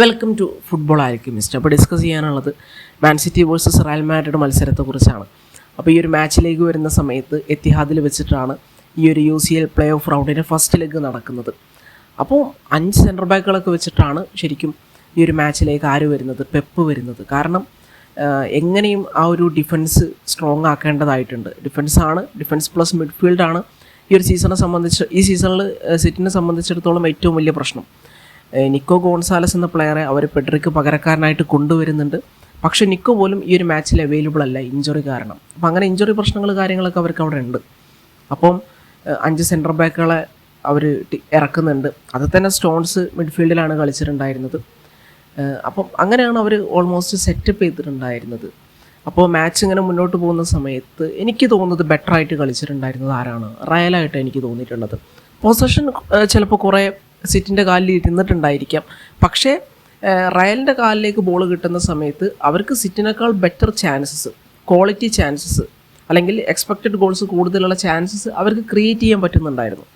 Welcome to football ആയിരിക്കും. Mister അപ്പോൾ discuss ചെയ്യാനുള്ളത് Man City versus Real Madrid മത്സരത്തെക്കുറിച്ചാണ്. അപ്പോൾ ഈ ഒരു മാച്ചിലേക്ക് വരുന്ന സമയത്ത് എത്തിഹാദിൽ വെച്ചിട്ടാണ് ഈ ഒരു U C L play off റൗണ്ടിന്റെ first leg നടക്കുന്നത്. അപ്പോൾ അഞ്ച് സെന്റർ ബാക്കുകളൊക്കെ വെച്ചിട്ടാണ് ശരിക്കും ഈ ഒരു മാച്ചിലേക്ക് ആര് വരുന്നത്? പെപ്പ് വരുന്നത്. കാരണം എങ്ങനെയും ആ ഒരു ഡിഫൻസ് സ്ട്രോങ് ആക്കേണ്ടതായിട്ടുണ്ട്. ഡിഫൻസാണ് ഡിഫൻസ് പ്ലസ് മിഡ്ഫീൽഡാണ് ഈ ഒരു സീസണെ സംബന്ധിച്ച് ഈ സീസണിൽ സിറ്റിനെ സംബന്ധിച്ചിടത്തോളം ഏറ്റവും വലിയ പ്രശ്നം. നിക്കോ ഗോൺസാലസ് എന്ന പ്ലെയറെ അവർ പെഡ്രിക്ക് പകരക്കാരനായിട്ട് കൊണ്ടുവരുന്നുണ്ട്. പക്ഷേ നിക്കോ പോലും ഈ ഒരു മാച്ചിൽ അവൈലബിൾ അല്ല ഇഞ്ചുറി കാരണം. അപ്പോൾ അങ്ങനെ ഇഞ്ചുറി പ്രശ്നങ്ങൾ കാര്യങ്ങളൊക്കെ അവർക്ക് അവിടെ ഉണ്ട്. അപ്പം അഞ്ച് സെന്റർ ബാക്കുകളെ അവർ ഇറക്കുന്നുണ്ട്. അത് തന്നെ സ്റ്റോൺസ് മിഡ്ഫീൽഡിലാണ് കളിച്ചിട്ടുണ്ടായിരുന്നത്. അപ്പം അങ്ങനെയാണ് അവർ ഓൾമോസ്റ്റ് സെറ്റപ്പ് ചെയ്തിട്ടുണ്ടായിരുന്നത്. അപ്പോൾ മാച്ച് ഇങ്ങനെ മുന്നോട്ട് പോകുന്ന സമയത്ത് എനിക്ക് തോന്നുന്നത് ബെറ്ററായിട്ട് കളിച്ചിട്ടുണ്ടായിരുന്നത് ആരാണ്? റയലായിട്ട് എനിക്ക് തോന്നിയിട്ടുള്ളത്. പൊസഷൻ ചിലപ്പോൾ കുറേ സിറ്റിന്റെ കാലിൽ ഇരുന്നിട്ടുണ്ടായിരിക്കാം. പക്ഷേ റയലിന്റെ കാലിലേക്ക് ബോൾ കിട്ടുന്ന സമയത്ത് അവർക്ക് സിറ്റിനേക്കാൾ ബെറ്റർ ചാൻസസ് ക്വാളിറ്റി ചാൻസസ് അല്ലെങ്കിൽ എക്സ്പെക്റ്റഡ് ഗോൾസ് കൂടുതലുള്ള ചാൻസസ് അവർക്ക് ക്രിയേറ്റ് ചെയ്യാൻ പറ്റുന്നുണ്ടായിരുന്നു.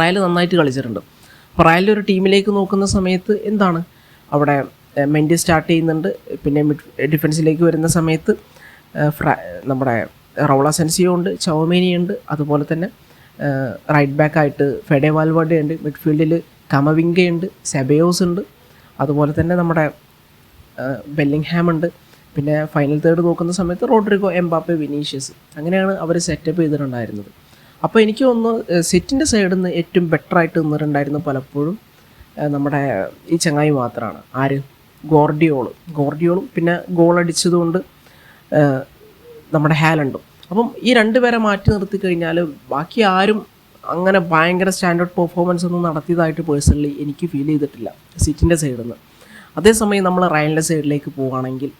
റയൽ നന്നായിട്ട് കളിച്ചിട്ടുണ്ട്. അപ്പോൾ റയലിന്റെ ഒരു ടീമിലേക്ക് നോക്കുന്ന സമയത്ത് എന്താണ്? അവിടെ മെൻഡി സ്റ്റാർട്ട് ചെയ്യുന്നുണ്ട്. പിന്നെ മിഡ് ഡിഫൻസിലേക്ക് വരുന്ന സമയത്ത് നമ്മുടെ റൗള സെൻസിയോ ഉണ്ട് ചൗമേനിയുണ്ട്. അതുപോലെ തന്നെ റൈറ്റ് ബാക്ക് ആയിട്ട് ഫെഡെ ഉണ്ട് മിഡ്ഫീൽഡിൽ കമവിങ്കയുണ്ട് സെബയോസ് ഉണ്ട് അതുപോലെ തന്നെ നമ്മുടെ ബെല്ലിംഗ്ഹാം ഉണ്ട് പിന്നെ ഫൈനൽ തേർഡ് നോക്കുന്ന സമയത്ത് റോഡ്രിഗോ എംബാപ്പെ വിനീഷ്യസ് അങ്ങനെയാണ് അവർ സെറ്റപ്പ് ചെയ്തിട്ടുണ്ടായിരുന്നത്. അപ്പോൾ എനിക്ക് ഒന്ന് സെറ്റിന്റെ സൈഡിൽ നിന്ന് ഏറ്റവും ബെറ്റർ ആയിട്ട് നിന്നിട്ടുണ്ടായിരുന്നു പലപ്പോഴും നമ്മുടെ ഈ ചങ്ങായി മാത്രമാണ് ആര്? ഗോർഡിയോളും. ഗോർഡിയോളും പിന്നെ ഗോൾ അടിച്ചതുകൊണ്ട് നമ്മുടെ ഹാലണ്ടും. അപ്പം ഈ രണ്ടുപേരെ മാറ്റി നിർത്തി കഴിഞ്ഞാൽ ബാക്കി ആരും അങ്ങനെ ഭയങ്കര സ്റ്റാൻഡേർഡ് പെർഫോമൻസ് ഒന്നും നടത്തിയതായിട്ട് പേഴ്സണലി എനിക്ക് ഫീൽ ചെയ്തിട്ടില്ല സിറ്റിന്റെ സൈഡിൽ നിന്ന് അതേസമയം നമ്മൾ റയലിന്റെ സൈഡിലേക്ക് പോവുകയാണെങ്കിൽ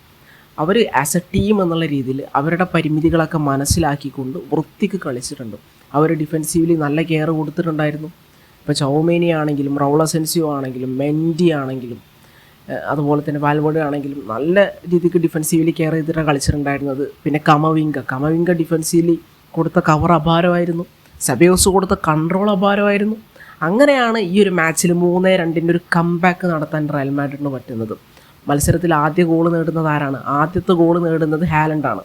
അവർ ആസ് എ ടീം എന്നുള്ള രീതിയിൽ അവരുടെ പരിമിതികളൊക്കെ മനസ്സിലാക്കിക്കൊണ്ട് വൃത്തിക്ക് കളിച്ചിട്ടുണ്ട്. അവർ ഡിഫെൻസീവ്ലി നല്ല കെയർ കൊടുത്തിട്ടുണ്ടായിരുന്നു. ഇപ്പോൾ ചൗമേനി ആണെങ്കിലും റൗളസെൻസിയോ ആണെങ്കിലും മെൻഡി ആണെങ്കിലും അതുപോലെ തന്നെ വാൽവേഡ് ആണെങ്കിലും നല്ല രീതിക്ക് ഡിഫെൻസീവ്ലി കെയർ ചെയ്തിട്ടാണ് കളിച്ചിട്ടുണ്ടായിരുന്നത് പിന്നെ കമവിങ്ക കമവിങ്ക ഡിഫെൻസീവ്ലി കൊടുത്ത കവർ അപാരമായിരുന്നു. സബയോസ് കൊടുത്ത കൺട്രോൾ അപാരമായിരുന്നു. അങ്ങനെയാണ് ഈ ഒരു മാച്ചിൽ മൂന്നേ രണ്ടിന്റെ ഒരു കംബാക്ക് നടത്താൻ റയൽ മാഡ്രിഡിന് പറ്റുന്നത്. മത്സരത്തിൽ ആദ്യ ഗോൾ നേടുന്നത് ആരാണ്? ആദ്യത്തെ ഗോൾ നേടുന്നത് ഹാലൻഡാണ്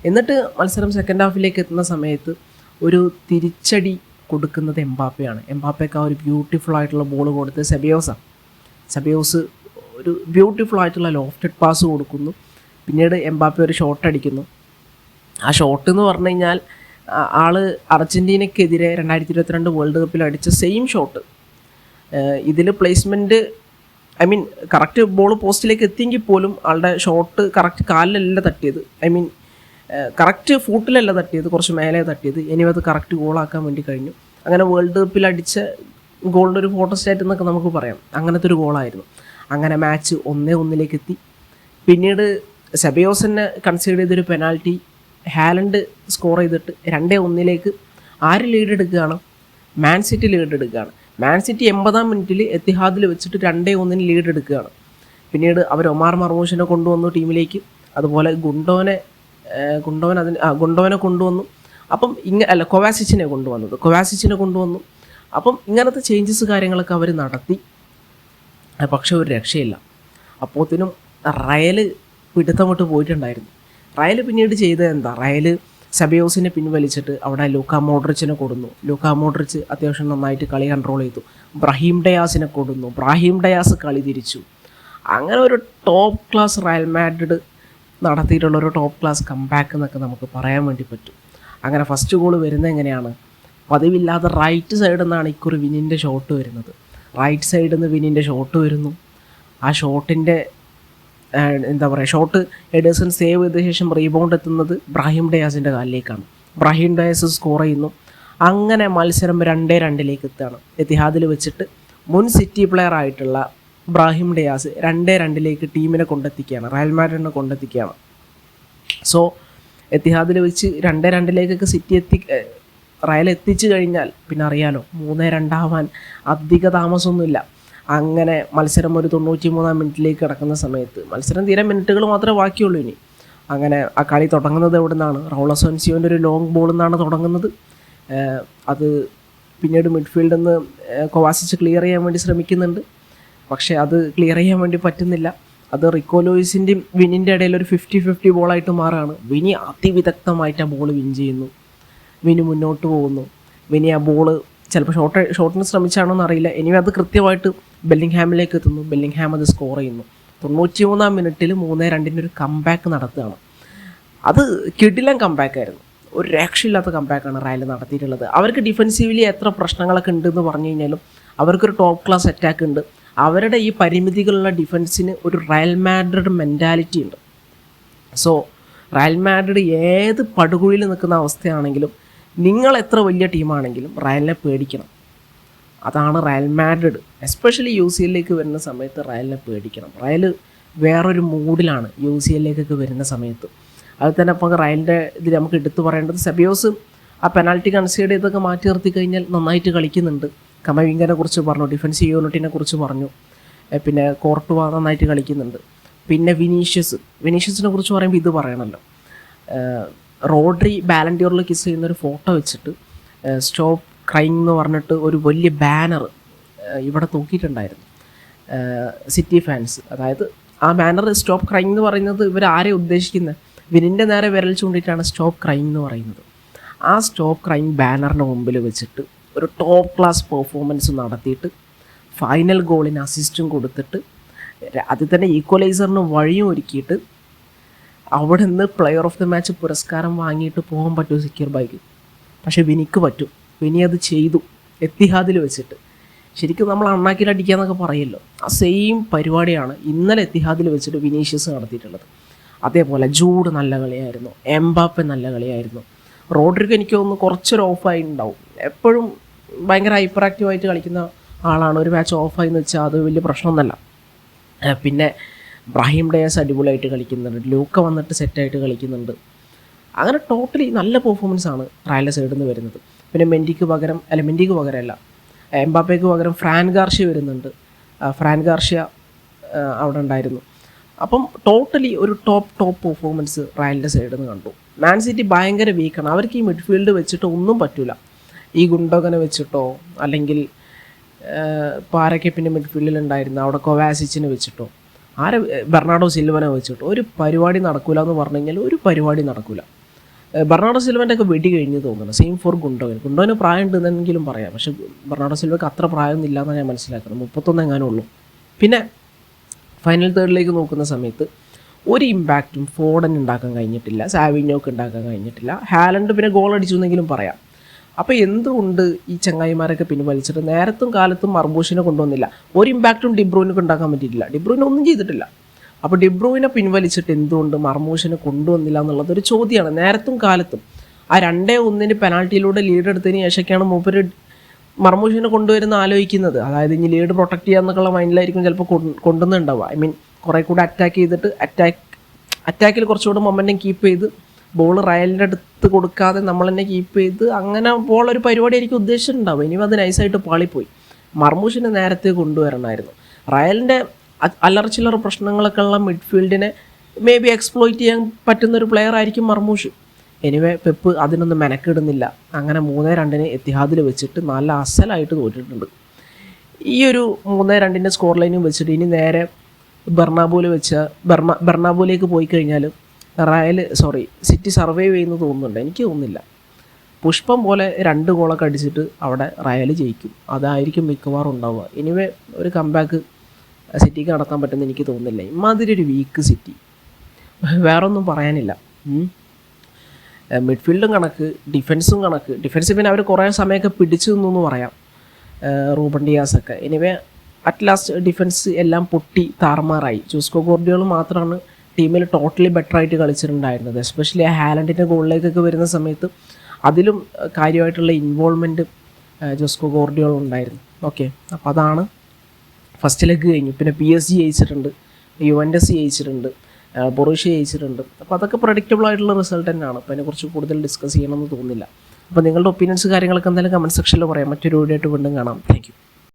എന്നിട്ട് മത്സരം സെക്കൻഡ് ഹാഫിലേക്ക് എത്തുന്ന സമയത്ത് ഒരു തിരിച്ചടി കൊടുക്കുന്നത് എംബാപ്പയാണ്. എംബാപ്പയ്ക്ക് ആ ഒരു ബ്യൂട്ടിഫുൾ ആയിട്ടുള്ള ബോൾ കൊടുത്ത് സെബിയോസാണ് സെബിയോസ് ഒരു ബ്യൂട്ടിഫുൾ ആയിട്ടുള്ള ലോഫ്റ്റഡ് പാസ് കൊടുക്കുന്നു. പിന്നീട് എംബാപ്പെ ഒരു ഷോട്ട് അടിക്കുന്നു. ആ ഷോട്ട് എന്ന് പറഞ്ഞു കഴിഞ്ഞാൽ ആൾ അർജന്റീനയ്ക്കെതിരെ രണ്ടായിരത്തി ഇരുപത്തിരണ്ട് വേൾഡ് കപ്പിൽ അടിച്ച സെയിം ഷോട്ട് ഇതിൽ placement I mean correct ball പോസ്റ്റിലേക്ക് എത്തിയെങ്കിൽ പോലും ആളുടെ ഷോട്ട് കറക്റ്റ് കാലിലല്ല തട്ടിയത്. ഐ മീൻ കറക്റ്റ് ഫൂട്ടിലല്ല തട്ടിയത് കുറച്ച് മേലെ തട്ടിയത്. ഇനി അത് കറക്റ്റ് ഗോളാക്കാൻ വേണ്ടി കഴിഞ്ഞു. അങ്ങനെ വേൾഡ് കപ്പിൽ അടിച്ച ഗോളിന്റെ ഒരു ഫോട്ടോ സ്റ്റാറ്റ് എന്നൊക്കെ നമുക്ക് പറയാം. അങ്ങനത്തെ ഒരു ഗോളായിരുന്നു അങ്ങനെ മാച്ച് ഒന്നേ ഒന്നിലേക്ക് എത്തി. പിന്നീട് സെബയോസനെ കൺസിഡർ ചെയ്തൊരു പെനാൽറ്റി ഹാലൻഡ് സ്കോർ ചെയ്തിട്ട് രണ്ടേ ഒന്നിലേക്ക് ആര് ലീഡ് എടുക്കുകയാണ്? മാൻ സിറ്റി ലീഡ് എടുക്കുകയാണ്. മാൻ സിറ്റി എൺപതാം മിനിറ്റിൽ എത്തിഹാദിൽ വെച്ചിട്ട് രണ്ടേ ഒന്നിന് ലീഡ് എടുക്കുകയാണ്. പിന്നീട് അവർ ഒമാർ മർമൂഷിനെ കൊണ്ടുവന്നു ടീമിലേക്ക്. അതുപോലെ ഗുണ്ടോനെ ഗുണ്ടോൻ അതിന് ഗുണ്ടോനെ കൊണ്ടുവന്നു. അപ്പം ഇങ്ങ അല്ല കൊവാസിച്ചിനെ കൊണ്ടുവന്നത്. കൊവാസിച്ചിനെ കൊണ്ടുവന്നു. അപ്പം ഇങ്ങനത്തെ ചേഞ്ചസ് കാര്യങ്ങളൊക്കെ അവർ നടത്തി. പക്ഷെ ഒരു രക്ഷയില്ല. അപ്പോത്തിനും റയൽ പിടുത്തം വിട്ട് പോയിട്ടുണ്ടായിരുന്നു. റയൽ പിന്നീട് ചെയ്തത് എന്താ? റയൽ സബിയോസിനെ പിൻവലിച്ചിട്ട് അവിടെ ലൂക്ക മോഡ്രിച്ചിനെ കൊടുന്നു. ലൂക്ക മോഡ്രിച്ച് അത്യാവശ്യം നന്നായിട്ട് കളി കൺട്രോൾ ചെയ്തു. ബ്രഹീം ഡയാസിനെ കൊടുന്നു. ബ്രാഹിം ഡയാസ് കളി തിരിച്ചു. അങ്ങനെ ഒരു ടോപ്പ് ക്ലാസ് റയൽ മാഡ്രിഡ് നടത്തിയിട്ടുള്ള ഒരു ടോപ്പ് ക്ലാസ് കംബാക്ക് എന്നൊക്കെ നമുക്ക് പറയാൻ വേണ്ടി പറ്റും. അങ്ങനെ ഫസ്റ്റ് ഗോൾ വരുന്നത് എങ്ങനെയാണ്? പതിവില്ലാതെ റൈറ്റ് സൈഡിൽ നിന്നാണ് ഇക്കുറി വിനിന്റെ ഷോട്ട് വരുന്നത്. റൈറ്റ് സൈഡിൽ നിന്ന് വിനിന്റെ ഷോട്ട് വരുന്നു. ആ ഷോട്ടിന്റെ എന്താ പറയുക ഷോട്ട് എഡേഴ്സൺ സേവ് ചെയ്ത ശേഷം റീബൗണ്ട് എത്തുന്നത് ബ്രാഹിം ഡയാസിന്റെ കാലിലേക്കാണ്. ബ്രാഹിം ഡയാസ് സ്കോർ ചെയ്യുന്നു. അങ്ങനെ മത്സരം രണ്ടേ രണ്ടിലേക്ക് എത്തുകയാണ്. എത്തിഹാദിൽ വെച്ചിട്ട് മുൻ സിറ്റി പ്ലെയർ ആയിട്ടുള്ള ബ്രാഹിം ഡയാസ് രണ്ടേ രണ്ടിലേക്ക് ടീമിനെ കൊണ്ടെത്തിക്കുകയാണ്. റയൽ മാഡ്രിഡിനെ കൊണ്ടെത്തിക്കുകയാണ്. സോ എത്തിഹാദിൽ വെച്ച് രണ്ടേ രണ്ടിലേക്കൊക്കെ സിറ്റി എത്തി റയൽ എത്തിച്ചു കഴിഞ്ഞാൽ പിന്നെ അറിയാലോ മൂന്ന് രണ്ടാവാൻ അധിക താമസമൊന്നുമില്ല. അങ്ങനെ മത്സരം ഒരു തൊണ്ണൂറ്റി മൂന്നാം മിനിറ്റിലേക്ക് കിടക്കുന്ന സമയത്ത് മത്സരം തീരെ മിനിറ്റുകൾ മാത്രമേ ബാക്കിയുള്ളൂ ഇനി. അങ്ങനെ ആ കളി തുടങ്ങുന്നത് എവിടെ നിന്നാണ് റൗളസോൻസിയോന്റെ ഒരു ലോങ് ബോളിൽ നിന്നാണ് തുടങ്ങുന്നത്. അത് പിന്നീട് മിഡ്ഫീൽഡിൽ നിന്ന് കൊവാസിച്ച് ക്ലിയർ ചെയ്യാൻ വേണ്ടി ശ്രമിക്കുന്നുണ്ട്. പക്ഷേ അത് ക്ലിയർ ചെയ്യാൻ വേണ്ടി പറ്റുന്നില്ല. അത് റിക്കോലോയിസിന്റെയും വിനിന്റെ ഇടയിൽ ഒരു ഫിഫ്റ്റി ഫിഫ്റ്റി ബോളായിട്ട് മാറുകയാണ് വിനി അതിവിദഗ്ധമായിട്ട് ആ ബോൾ വിൻ ചെയ്യുന്നു. വിനി മുന്നോട്ട് പോകുന്നു. വിനി ആ ബോൾ ചിലപ്പോൾ ഷോർട്ട് ഷോട്ടിന് ശ്രമിച്ചാണോ എന്നറിയില്ല. ഇനി അത് കൃത്യമായിട്ട് ബെല്ലിംഗ് ഹാമിലേക്ക് എത്തുന്നു. ബെല്ലിംഗ് ഹാം അത് സ്കോർ ചെയ്യുന്നു. തൊണ്ണൂറ്റി മൂന്നാം മിനിറ്റിൽ മൂന്ന് രണ്ടിന്റെ ഒരു കംബാക്ക് നടത്തുകയാണ്. അത് കിടിലം കംബാക്ക് ആയിരുന്നു. ഒരു രക്ഷയില്ലാത്ത കമ്പാക്കാണ് റയൽ നടത്തിയിട്ടുള്ളത്. അവർക്ക് ഡിഫെൻസീവ്ലി എത്ര പ്രശ്നങ്ങളൊക്കെ ഉണ്ടെന്ന് പറഞ്ഞു കഴിഞ്ഞാലും അവർക്കൊരു ടോപ്പ് ക്ലാസ് അറ്റാക്ക് ഉണ്ട്. അവരുടെ ഈ പരിമിതികളുള്ള ഡിഫൻസിന് ഒരു റയൽ മാഡ്രിഡ് മെന്റാലിറ്റി ഉണ്ട്. സോ റയൽ മാഡ്രിഡ് ഏത് പടുകുഴിയിൽ നിൽക്കുന്ന അവസ്ഥയാണെങ്കിലും നിങ്ങൾ എത്ര വലിയ ടീമാണെങ്കിലും റയലിനെ പേടിക്കണം. അതാണ് Real Madrid. Especially U C എല്ലിലേക്ക് വരുന്ന സമയത്ത് റയലിനെ പേടിക്കണം. റയൽ വേറൊരു മൂഡിലാണ് യു സി എല്ലിലേക്കൊക്കെ വരുന്ന സമയത്ത്. അത് തന്നെ അപ്പോൾ റയലിന്റെ ഇതിൽ നമുക്ക് എടുത്തു പറയേണ്ടത് സെബിയോസ് ആ പെനാൽറ്റി കൺസീഡ് ചെയ്തൊക്കെ മാറ്റി നിർത്തി കഴിഞ്ഞാൽ നന്നായിട്ട് കളിക്കുന്നുണ്ട്. കമവിങ്കനെ കുറിച്ച് പറഞ്ഞു ഡിഫൻസ് യൂണിറ്റിനെ കുറിച്ച് പറഞ്ഞു. പിന്നെ കോർട്ടുവ നന്നായിട്ട് കളിക്കുന്നുണ്ട്. പിന്നെ വിനീഷ്യസ്. വിനീഷ്യസിനെ കുറിച്ച് പറയുമ്പോൾ ഇത് പറയണമല്ലോ റോഡ്രി ബാലൻഡിയോറിൽ കിസ് ചെയ്യുന്ന ഒരു ഫോട്ടോ വെച്ചിട്ട് സ്റ്റോപ്പ് ക്രൈം എന്ന് പറഞ്ഞിട്ട് ഒരു വലിയ ബാനർ ഇവിടെ തൂക്കിയിട്ടുണ്ടായിരുന്നു. സിറ്റി ഫാൻസ് അതായത് ആ ബാനർ സ്റ്റോപ്പ് ക്രൈം എന്ന് പറയുന്നത് ഇവർ ആരെ ഉദ്ദേശിക്കുന്നത് വിനിന്റെ നേരെ വിരൽ ചൂണ്ടിയിട്ടാണ് സ്റ്റോപ്പ് ക്രൈം എന്ന് പറയുന്നത്. ആ സ്റ്റോപ്പ് ക്രൈം ബാനറിന് മുമ്പിൽ വെച്ചിട്ട് ഒരു ടോപ്പ് ക്ലാസ് പെർഫോമൻസ് നടത്തിയിട്ട് ഫൈനൽ ഗോളിന് അസിസ്റ്റും കൊടുത്തിട്ട് അതിൽ തന്നെ ഈക്വലൈസറിന് വഴിയും ഒരുക്കിയിട്ട് അവിടെ നിന്ന് പ്ലെയർ ഓഫ് ദ മാച്ച് പുരസ്കാരം വാങ്ങിയിട്ട് പോകാൻ പറ്റുമോ സെക്യൂർ ബൈക്ക് പക്ഷേ വിനിക്ക് പറ്റും. വിനി അത് ചെയ്തു. എത്തിഹാദിൽ വെച്ചിട്ട്. ശരിക്കും നമ്മൾ അണ്ണാക്കിൽ അടിക്കാന്നൊക്കെ പറയല്ലോ. ആ സെയിം പരിപാടിയാണ് ഇന്നലെ എത്തിഹാദിൽ വെച്ചിട്ട് വിനീഷ്യസ് നടത്തിയിട്ടുള്ളത്. അതേപോലെ ജൂഡ് നല്ല കളിയായിരുന്നു. എംബാപ്പെ നല്ല കളിയായിരുന്നു. റോഡ്രിക്ക് എനിക്ക് തോന്നുന്നു കുറച്ചൊരു ഓഫായി ഉണ്ടാവും എപ്പോഴും ഭയങ്കര ഹൈപ്പർ ആക്റ്റീവായിട്ട് കളിക്കുന്ന ആളാണ്. ഒരു മാച്ച് ഓഫായി എന്ന് വെച്ചാൽ അത് വലിയ പ്രശ്നമൊന്നുമല്ല പിന്നെ ബ്രാഹിം ഡയാസ് അടിപൊളിയായിട്ട് കളിക്കുന്നുണ്ട്. ലൂക്ക വന്നിട്ട് സെറ്റായിട്ട് കളിക്കുന്നുണ്ട്. അങ്ങനെ ടോട്ടലി നല്ല പെർഫോമൻസ് ആണ് റയലിന്റെ സൈഡിൽ നിന്ന് വരുന്നത്. പിന്നെ മെൻഡിക്ക് പകരം അല്ല മെൻഡിക്ക് പകരമല്ല എംബാപ്പയ്ക്ക് പകരം ഫ്രാൻ ഗാർഷ്യ വരുന്നുണ്ട്. ഫ്രാൻ ഗാർഷ്യ അവിടെ ഉണ്ടായിരുന്നു. അപ്പം ടോട്ടലി ഒരു ടോപ്പ് ടോപ്പ് പെർഫോമൻസ് റയലിന്റെ സൈഡിൽ നിന്ന് കണ്ടു. മാൻ സിറ്റി ഭയങ്കര വീക്കാണ് അവർക്ക് ഈ മിഡ്ഫീൽഡ് വെച്ചിട്ട് ഒന്നും പറ്റില്ല ഈ ഗുണ്ടോകനെ വെച്ചിട്ടോ അല്ലെങ്കിൽ പിന്നെ മിഡ്ഫീൽഡിൽ ഉണ്ടായിരുന്നു അവിടെ കൊവാസിച്ചിനെ വെച്ചിട്ടോ. ആരെ ബെർണാഡോ സിൽവനെ വെച്ചിട്ട് ഒരു പരിപാടി നടക്കില്ല എന്ന് പറഞ്ഞു ഒരു പരിപാടി നടക്കില്ല ബെർണാഡോ സിൽവന്റെ ഒക്കെ വെടി കഴിഞ്ഞ് തോന്നുന്നു. സെയിം ഫോർ ഗുണ്ടോ ഗുണ്ടോന് പ്രായം ഉണ്ടെന്നെങ്കിലും പറയാം. പക്ഷെ ബെർണാഡോ സിൽവയ്ക്ക് അത്ര പ്രായമൊന്നും ഇല്ലാന്ന് ഞാൻ മനസ്സിലാക്കുന്നത്. മുപ്പത്തൊന്ന് എങ്ങാനും ഉള്ളൂ. പിന്നെ ഫൈനൽ തേർഡിലേക്ക് നോക്കുന്ന സമയത്ത് ഒരു ഇമ്പാക്റ്റും ഫോഡൻ ഉണ്ടാക്കാൻ കഴിഞ്ഞിട്ടില്ല. സാവിഞ്ഞോക്ക് ഉണ്ടാക്കാൻ കഴിഞ്ഞിട്ടില്ല. ഹാലൻഡ് പിന്നെ ഗോൾ അടിച്ചു എന്നെങ്കിലും പറയാം. അപ്പോൾ എന്തുകൊണ്ട് ഈ ചങ്ങായിമാരൊക്കെ പിൻവലിച്ചിട്ട് നേരത്തും കാലത്തും മർബൂഷിനെ കൊണ്ടുവന്നില്ല? ഒരു ഇമ്പാക്റ്റും ഡിബ്രൂവിനൊക്കെ ഉണ്ടാക്കാൻ പറ്റിയിട്ടില്ല. ഡിബ്രൂവിനെ ഒന്നും ചെയ്തിട്ടില്ല. അപ്പോൾ ഡിബ്രൂവിനെ പിൻവലിച്ചിട്ട് എന്തുകൊണ്ട് മർമൂഷിനെ കൊണ്ടുവന്നില്ല എന്നുള്ളത് ഒരു ചോദ്യമാണ്. നേരത്തും കാലത്തും. ആ രണ്ടേ ഒന്നിന് പെനാൾട്ടിയിലൂടെ ലീഡ് എടുത്തതിന് ശേഷമൊക്കെയാണ് മൂപ്പര് മർമൂഷിനെ കൊണ്ടുവരുന്ന ആലോചിക്കുന്നത്. അതായത് ഇനി ലീഡ് പ്രൊട്ടക്ട് ചെയ്യാന്നൊക്കെയുള്ള മൈൻഡിലായിരിക്കും ചിലപ്പോൾ കൊണ്ടുവന്നുണ്ടാവുക. ഐ മീൻ കുറേ കൂടെ അറ്റാക്ക് ചെയ്തിട്ട് അറ്റാക്ക് അറ്റാക്കിൽ കുറച്ചുകൂടെ മൊമെന്റം കീപ്പ് ചെയ്ത് ബോൾ റയലിന്റെ അടുത്ത് കൊടുക്കാതെ നമ്മൾ തന്നെ കീപ്പ് ചെയ്ത് അങ്ങനെ ബോൾ ഒരു പരിപാടി എനിക്ക് ഉദ്ദേശിച്ചിട്ടുണ്ടാവും. ഇനി അത് നൈസായിട്ട് പാളിപ്പോയി. മർമൂഷിനെ നേരത്തെ കൊണ്ടുവരണമായിരുന്നു റയലിന്റെ അ- അല്ലറ ചില്ലറ പ്രശ്നങ്ങളൊക്കെ ഉള്ള മിഡ്ഫീൽഡിനെ മേ ബി എക്സ്പ്ലോയിറ്റ് ചെയ്യാൻ പറ്റുന്ന ഒരു പ്ലെയർ ആയിരിക്കും മർമൂഷ്. എനിവേ പെപ്പ് അതിനൊന്നും മെനക്കിടുന്നില്ല. അങ്ങനെ മൂന്നേ രണ്ടിന് എത്തിഹാദിൽ വെച്ചിട്ട് നല്ല അസലായിട്ട് തോറ്റിട്ടുണ്ട്. ഈ ഒരു മൂന്നേ രണ്ടിന്റെ സ്കോർ ലൈനും വെച്ചിട്ട് ഇനി നേരെ ബെർണാബോയിൽ വെച്ച ബെർണ ബെർണാബോയിലേക്ക് പോയി കഴിഞ്ഞാൽ റയൽ സോറി സിറ്റി സർവൈവ് ചെയ്യുന്നു തോന്നുന്നുണ്ട്. എനിക്ക് തോന്നുന്നില്ല. പുഷ്പം പോലെ രണ്ട് ഗോളൊക്കെ അടിച്ചിട്ട് അവിടെ റയൽ ജയിക്കും. അതായിരിക്കും മിക്കവാറും ഉണ്ടാവുക. എനിവേ ഒരു കംബാക്ക് സിറ്റിക്ക് നടത്താൻ പറ്റുമെന്ന് എനിക്ക് തോന്നുന്നില്ല. ഇമാതിരി ഒരു വീക്ക് സിറ്റി വേറൊന്നും പറയാനില്ല. മിഡ്ഫീൽഡും കണക്ക് ഡിഫൻസും കണക്ക്. ഡിഫൻസ് പിന്നെ അവർ കുറേ സമയമൊക്കെ പിടിച്ചു നിന്നു എന്ന് പറയാം. റൂബൻ ഡിയാസൊക്കെ. എനിവേ അറ്റ് ലാസ്റ്റ് ഡിഫൻസ് എല്ലാം പൊട്ടി താറുമാറായി. ചൂസ്കോ ഗോർഡിയോൾ മാത്രമാണ് ടീമിൽ ടോട്ടലി ബെറ്റർ ആയിട്ട് കളിച്ചിട്ടുണ്ടായിരുന്നത്. എസ്പെഷ്യലി ആ ഹാലൻഡിന്റെ ഗോളിലേക്കൊക്കെ വരുന്ന സമയത്ത് അതിലും കാര്യമായിട്ടുള്ള ഇൻവോൾവ്മെന്റ് ജോസ്കോ ഗോർഡിയോൾ ഉണ്ടായിരുന്നു. ഓക്കെ അപ്പോൾ അതാണ് ഫസ്റ്റ് ലെഗ് കഴിഞ്ഞു. പിന്നെ പി എസ് ജി ജയിച്ചിട്ടുണ്ട്. യുവൻഡസ് ജയിച്ചിട്ടുണ്ട് ബൊറീഷ്യ ജയിച്ചിട്ടുണ്ട്. അപ്പോൾ അതൊക്കെ പ്രഡിക്റ്റബിൾ ആയിട്ടുള്ള റിസൾട്ട് തന്നെയാണ്. അപ്പോൾ അതിനെക്കുറിച്ച് കൂടുതൽ ഡിസ്കസ് ചെയ്യണമെന്ന് തോന്നുന്നില്ല. അപ്പോൾ നിങ്ങളുടെ ഒപ്പീനിയൻസ് കാര്യങ്ങളൊക്കെ എന്തായാലും കമന്റ് സെക്ഷനിൽ പറയാം. മറ്റൊരു വീഡിയോ ആയിട്ട് വീണ്ടും കാണാം. താങ്ക്